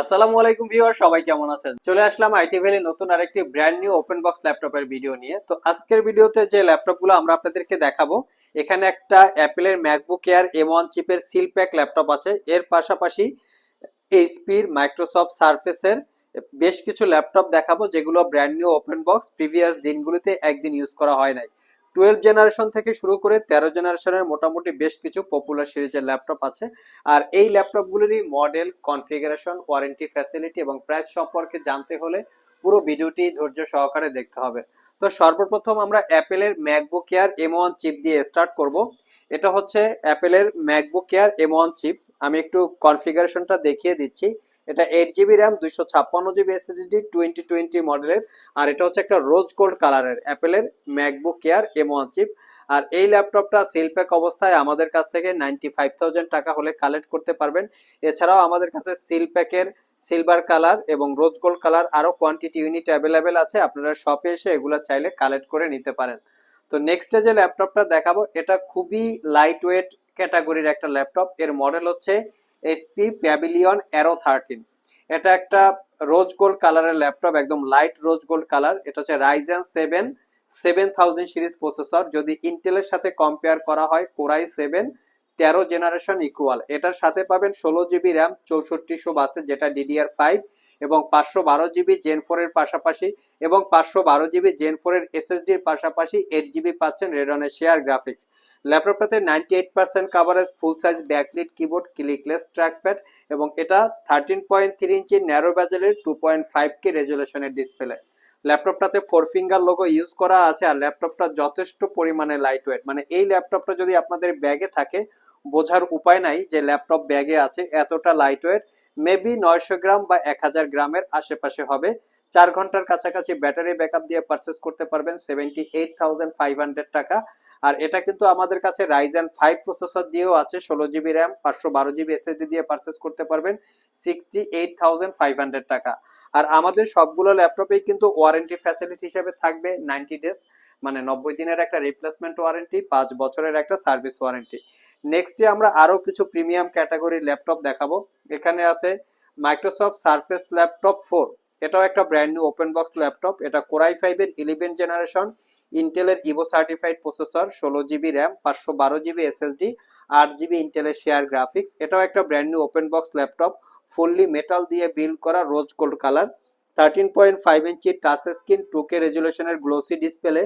আসসালামু আলাইকুম ভিউয়ার সবাই কেমন আছেন? চলে আসলাম আইটি ভ্যালি নতুন আরেকটি ব্র্যান্ড নিউ ওপেন বক্স ল্যাপটপের ভিডিও নিয়ে। তো আজকের ভিডিওতে যে ল্যাপটপগুলো আমরা আপনাদেরকে দেখাবো, এখানে একটা অ্যাপেলের ম্যাকবুক এয়ার এম ওয়ান চিপের সিল প্যাক ল্যাপটপ আছে। এর পাশাপাশি এইচপির মাইক্রোসফট সার্ফেসের বেশ কিছু ল্যাপটপ দেখাবো, যেগুলো brand new open box previous দিনগুলিতে একদিন ইউজ করা হয় নাই। টুয়েলভ জেনারেশন থেকে শুরু করে তেরো জেনারেশনের মোটামুটি বেশ কিছু পপুলার সিরিজের ল্যাপটপ আছে। আর এই ল্যাপটপগুলোরই মডেল কনফিগারেশন ওয়ারেন্টি ফ্যাসিলিটি এবং প্রাইস সম্পর্কে জানতে হলে পুরো ভিডিওটি ধৈর্য সহকারে দেখতে হবে। তো সর্বপ্রথম আমরা অ্যাপেলের MacBook air M one chip দিয়ে স্টার্ট করব। এটা হচ্ছে অ্যাপেলের MacBook air M one chip আমি একটু কনফিগারেশনটা দেখিয়ে দিচ্ছি। এটা এইট জিবি র্যাম দুইশো ছাপ্পান্ন জিবি এসএসডি টোয়েন্টি টোয়েন্টি মডেলের আর এটা হচ্ছে একটা রোজ গোল্ড কালারের অ্যাপেলের MacBook air M one chip আর এই ল্যাপটপটা সেল প্যাক অবস্থায় আমাদের কাছ থেকে নাইনটি ফাইভ থাউজেন্ড টাকা হলে কালেক্ট করতে পারবেন। এছাড়াও আমাদের কাছে সিল প্যাকের সিলভার কালার এবং রোজ গোল্ড কালার আরও কোয়ান্টিটি ইউনিট অ্যাভেলেবেল আছে। আপনারা শপে এসে এগুলো চাইলে কালেক্ট করে নিতে পারেন। তো নেক্সটে যে ল্যাপটপটা দেখাবো, এটা খুবই লাইট ওয়েট ক্যাটাগরির একটা ল্যাপটপ এর মডেল হচ্ছে এসপি প্যাভিলিয়ন অ্যারো থার্টিন এটা একটা রোজ গোল্ড কালারের ল্যাপটপ একদম লাইট রোজ গোল্ড কালার এটা হচ্ছে Ryzen seven seven thousand series processor যদি ইন্টেলের সাথে কম্পেয়ার করা হয় কোরাই সেভেন তেরো জেনারেশন ইকুয়াল এটার সাথে পাবেন ষোলো জিবি র্যাম চৌষট্টিশো বাসে যেটা ডিডিআর ফাইভ এবং পাঁচশো বারো জিবি জেন ফোরের পাশাপাশি এবং পাঁচশো বারো জিবি জেন ফোরের এসএসডির পাশাপাশি এইট জিবি পাচ্ছেন রেডনের share graphics ল্যাপটপটাতে ninety eight percent coverage full size backlit keyboard clickless trackpad এবং এটা thirteen point three inch narrow ব্যাজেলের two point five K রেজুলেশনের ডিসপ্লে ল্যাপটপটাতে ফোর ফিঙ্গার লোগো ইউজ করা আছে আর ল্যাপটপটা যথেষ্ট পরিমাণে লাইট ওয়েট মানে এই ল্যাপটপটা যদি আপনাদের ব্যাগে থাকে বোঝার উপায় নাই যে ল্যাপটপ ব্যাগে আছে এতটা লাইট ওয়েট মেবি নয়শো গ্রাম বা এক হাজার গ্রামের আশেপাশে হবে। চার ঘণ্টার কাছাকাছি ব্যাটারি ব্যাকআপ দিয়ে পারচেস করতে পারবেন seventy eight thousand five hundred টাকা। আর এটা কিন্তু আমাদের কাছে রাইজেন ফাইভ প্রসেসর দিয়েও আছে, ষোলো জিবি র্যাম পাঁচশো বারো জিবি এসএসডি দিয়ে পারচেস করতে পারবেন sixty eight thousand five hundred টাকা। আর আমাদের সবগুলো ল্যাপটপেই কিন্তু ওয়ারেন্টি ফ্যাসিলিটি হিসেবে থাকবে নাইনটি ডেজ মানে নব্বই দিনের একটা রিপ্লেসমেন্ট ওয়ারেন্টি পাঁচ বছরের একটা সার্ভিস ওয়ারেন্টি নেক্সটে আমরা আরও কিছু প্রিমিয়াম ক্যাটাগরির ল্যাপটপ দেখাবো। এখানে আছে মাইক্রোসফট সারফেস ল্যাপটপ ফোর এটাও একটা brand new open box laptop এটা কোরাই ফাইভের ইলেভেন জেনারেশন ইন্টেলের ইভো সার্টিফাইড প্রসেসর ষোলো জিবি র্যাম পাঁচশো বারো জিবি এসএসডি আট জিবি ইন্টেলের শেয়ার গ্রাফিক্স এটাও একটা brand new open box laptop fully metal দিয়ে বিল্ড করা rose gold colour thirteen point five inch touch screen two K রেজুলেশনের glossy display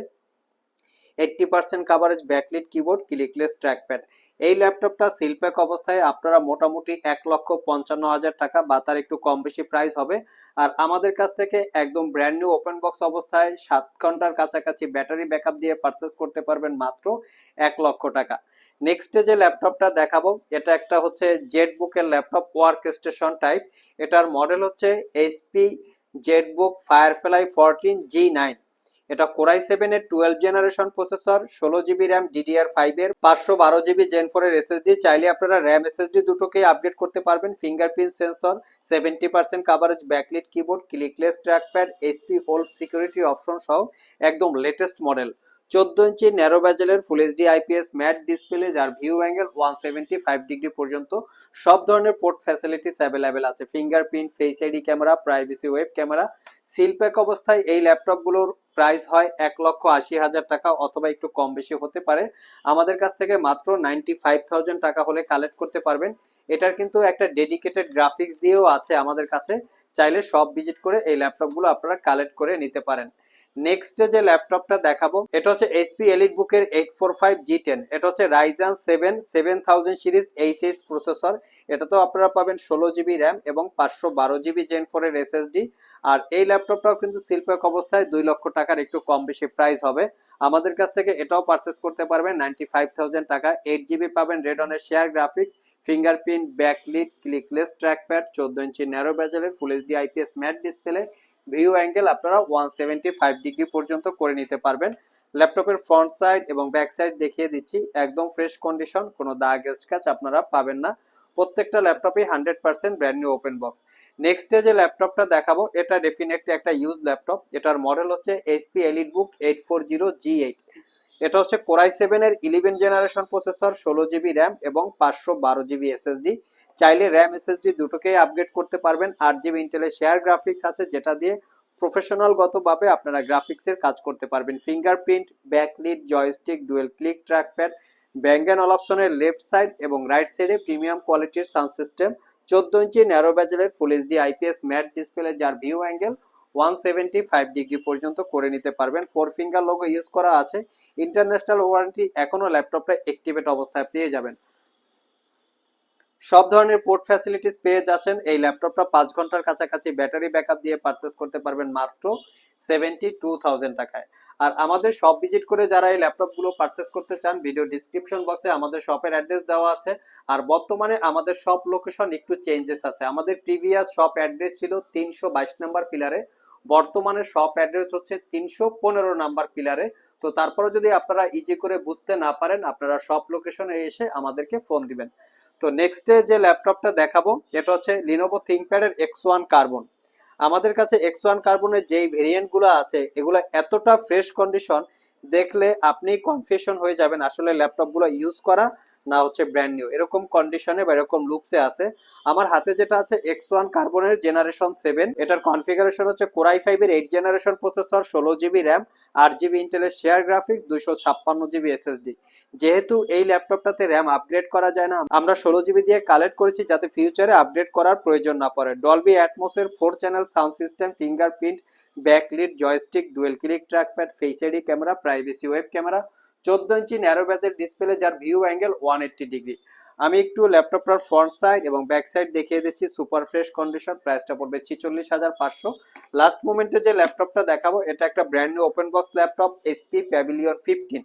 eighty percent coverage backlit keyboard clickless trackpad এই ল্যাপটপটা seal pack অবস্থায় আপনারা মোটামুটি এক লক্ষ পঞ্চান্ন হাজার টাকা বা তার একটু কম বেশি প্রাইস হবে। আর আমাদের কাছ থেকে একদম ব্র্যান্ড নিউ ওপেন বক্স অবস্থায় সাত ঘণ্টার কাছাকাছি ব্যাটারি ব্যাকআপ দিয়ে পারচেস করতে পারবেন মাত্র এক লক্ষ টাকা। নেক্সটে যে ল্যাপটপটা দেখাবো, এটা একটা হচ্ছে জেড বুকের ল্যাপটপ ওয়ার্ক স্টেশন টাইপ এটার মডেল হচ্ছে HP Z book Firefly fourteen G nine এটা কোরাই সেভেন এর টুয়েলভ জেনারেশন প্রসেসর, ষোলো জিবি র্যাম ডিডিআর ফাইভ এর, পাঁচশো বারো জিবি জেন ফোর এর এসএসডি চাইলে আপনারা র্যাম এসএসডি দুটোকেই আপডেট করতে পারবেন। Fingerprint sensor seventy percent coverage backlit keyboard clickless trackpad HP hold security option সহ একদম লেটেস্ট মডেল চোদ্দ inch narrow ব্যাজেলের full HD IPS matte display যার view angle one seventy five degree পর্যন্ত, সব ধরনের পোর্ট ফ্যাসিলিটিস অ্যাভেলেবেল আছে। Fingerprint face ID camera privacy web camera seal pack অবস্থায় এই ল্যাপটপগুলোর প্রাইস হয় এক লক্ষ আশি হাজার টাকা অথবা একটু কম বেশি হতে পারে। আমাদের কাছ থেকে মাত্র নাইনটি ফাইভ থাউজেন্ড টাকা হলে কালেক্ট করতে পারবেন। এটার কিন্তু একটা ডেডিকেটেড গ্রাফিক্স দিয়েও আছে আমাদের কাছে। চাইলে সব ভিজিট করে এই ল্যাপটপগুলো আপনারা কালেক্ট করে নিতে পারেন। নেক্সট যে ল্যাপটপটা দেখাবো, এটা হচ্ছে এইচপি এলিট বুকের eight four five G ten এটা হচ্ছে Ryzen seven seven thousand series H H processor এটা তো আপনারা পাবেন ষোলো জিবি র্যাম এবং পাঁচশো বারো জিবি জেন ফোরের এসএসডি আর এই ল্যাপটপটাও কিন্তু শিল্পক অবস্থায় দুই লক্ষ টাকার একটু কম বেশি প্রাইস হবে। আমাদের কাছ থেকে এটাও পারচেস করতে পারবেন নাইনটি ফাইভ থাউজেন্ড টাকা এইট জিবি পাবেন রেডনের share graphics fingerprint backlit clickless trackpad চোদ্দ inch narrow ব্যাজেলের full HD IPS matte display view angle আপনারা ওয়ান সেভেন্টি ফাইভ ডিগ্রি পর্যন্ত করে নিতে পারবেন। ল্যাপটপের ফ্রন্ট সাইড এবং ব্যাক সাইড দেখিয়ে দিচ্ছি, একদম ফ্রেশ কন্ডিশন কোনো দাগ স্ক্র্যাচ আপনারা পাবেন না। প্রত্যেকটা ল্যাপটপে hundred percent brand new open box next যে ল্যাপটপটা দেখাবো, এটা ডেফিনেটলি একটা ইউজ ল্যাপটপ। এটার মডেল হচ্ছে HP elite book eight four zero G eight এটা হচ্ছে কোরাই সেভেনের ইলেভেন জেনারেশন প্রসেসর ষোলো জিবি র্যাম এবং পাঁচশো বারো জিবি এসএসডি চাইলে র্যাম এসএসডি দুটোকেই আপগ্রেড করতে পারবেন। আট জিবি ইন্টেলের শেয়ার গ্রাফিক্স আছে, যেটা দিয়ে প্রফেশনাল গতভাবে আপনারা গ্রাফিক্সের কাজ করতে পারবেন। Fingerprint backlit joystick dual click trackpad bang and all অপশনের লেফট সাইড এবং রাইট সাইডে প্রিমিয়াম কোয়ালিটির সাউন্ড সিস্টেম চোদ্দ inch narrow ব্যাজেলের full HD IPS matte display যার view angle one seventy five degree পর্যন্ত করে নিতে পারবেন। ফোর ফিঙ্গার লোগো ইউজ করা আছে। ইন্টারন্যাশনাল ওয়ারেন্টি এখনও ল্যাপটপটা অ্যাক্টিভেট অবস্থায় পেয়ে যাবেন। সব ধরনের পোর্ট ফ্যাসিলিটিস পেয়ে যাচ্ছেন। এই ল্যাপটপটা পাঁচ ঘণ্টার কাছাকাছি ব্যাটারি ব্যাকআপ দিয়ে পারচেস করতে পারবেন মাত্র সেভেন্টি টু থাউজেন্ড টাকায়। আর আমাদের শপ ভিজিট করে যারা এই ল্যাপটপগুলো পারচেস করতে চান ভিডিও ডিসক্রিপশন বক্সে আমাদের শপের অ্যাড্রেস দেওয়া আছে। আর বর্তমানে আমাদের শপ লোকেশন একটু চেঞ্জেস আছে। আমাদের প্রিভিয়াস শপ অ্যাড্রেস ছিল তিনশো বাইশ নাম্বার পিলারে বর্তমানে শপ অ্যাড্রেস হচ্ছে তিনশো পনেরো নাম্বার পিলারে তো তারপরে যদি আপনারা ইজি করে বুঝতে না পারেন, আপনারা শপ লোকেশনে এসে আমাদেরকে ফোন দিবেন। তো নেক্সটে যে ল্যাপটপটা দেখাবো এটা হচ্ছে লিনোভো থিঙ্কপ্যাডের এক্স ওয়ান কার্বন আমাদের কাছে এক্স ওয়ান কার্বনের যেই ভেরিয়েন্টগুলো আছে, এগুলো এতটা ফ্রেশ কন্ডিশন দেখলে আপনি কনফিউশন হয়ে যাবেন আসলে ল্যাপটপগুলো ইউজ করা না হচ্ছে ব্র্যান্ড নিউ এরকম কন্ডিশনে বা এরকম লুকসে আছে। আমার হাতে যেটা আছে এক্স ওয়ান কার্বনের জেনারেশন সেভেন এটার কনফিগারেশন হচ্ছে কোরাই ফাইভের এইট জেনারেশন প্রসেসর ষোলো জিবি র্যাম আট জিবি ইন্টেলের শেয়ার গ্রাফিক্স দুইশো ছাপ্পান্ন জিবি এসএসডি যেহেতু এই ল্যাপটপটাতে র্যাম আপগ্রেড করা যায় না, আমরা ষোলো জিবি দিয়ে কালেক্ট করেছি যাতে ফিউচারে আপগ্রেড করার প্রয়োজন না পড়ে। Dolby অ্যাটমোসের four channel sound system fingerprint backlit joystick dual click trackpad face ID camera privacy web camera চোদ্দ ইঞ্চি ন্যারো ব্যাজের ডিসপ্লে যার view angle one eighty degree আমি একটু ল্যাপটপটার ফ্রন্ট সাইড এবং ব্যাক সাইড দেখিয়ে দিচ্ছি সুপার ফ্রেশ কন্ডিশন প্রাইসটা পড়বে ছিচল্লিশ হাজার পাঁচশো। লাস্ট মোমেন্টে যে ল্যাপটপটা দেখাবো, এটা একটা brand new open box laptop HP Pavilion fifteen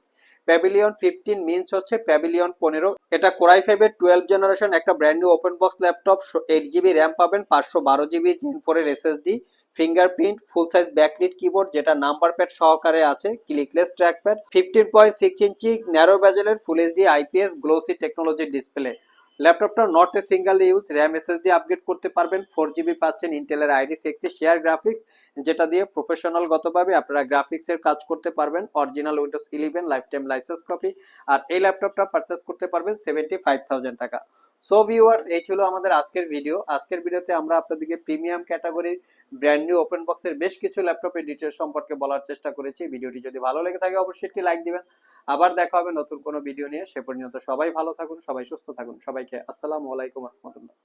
Pavilion fifteen means হচ্ছে প্যাভিলিয়ন পনেরো। এটা কোরাই ফাইভের টুয়েলভ জেনারেশন একটা brand new open box laptop eight GB RAM পাবেন, পাঁচশো বারো জিবি জেন ফোরের SSD fingerprint full size backlit keyboard যেটা নাম্বার প্যাড সহকারে আছে clickless trackpad fifteen point six inch narrow ব্যাজেলের full HD IPS glossy টেকনোলজির display ল্যাপটপটা not a single use RAM SSD upgrade করতে পারবেন ফোর জিবি পাচ্ছেন ইন্টেলের আইডি সিক্সি শেয়ার গ্রাফিক্স যেটা দিয়ে প্রফেশনাল গতভাবে আপনারা গ্রাফিক্সের কাজ করতে পারবেন original Windows eleven lifetime license copy আর এই ল্যাপটপটা পারচেস করতে পারবেন সেভেন্টি ফাইভ থাউজেন্ড টাকা। সো ভিউয়ার্স এই ছিল আমাদের আজকের ভিডিও আজকের ভিডিওতে আমরা আপনাদেরকে প্রিমিয়াম ক্যাটাগরির ব্র্যান্ড নিউ ওপেন বক্সের বেশ কিছু ল্যাপটপের ডিটেলস সম্পর্কে বলার চেষ্টা করেছি। ভিডিওটি যদি ভালো লেগে থাকে, অবশ্যই একটি লাইক দিবেন। আবার দেখা হবে নতুন কোনো ভিডিও নিয়ে। সে পর্যন্ত সবাই ভালো থাকুন, সবাই সুস্থ থাকুন। সবাইকে আসসালামু আলাইকুম রহমতুল্লাহ।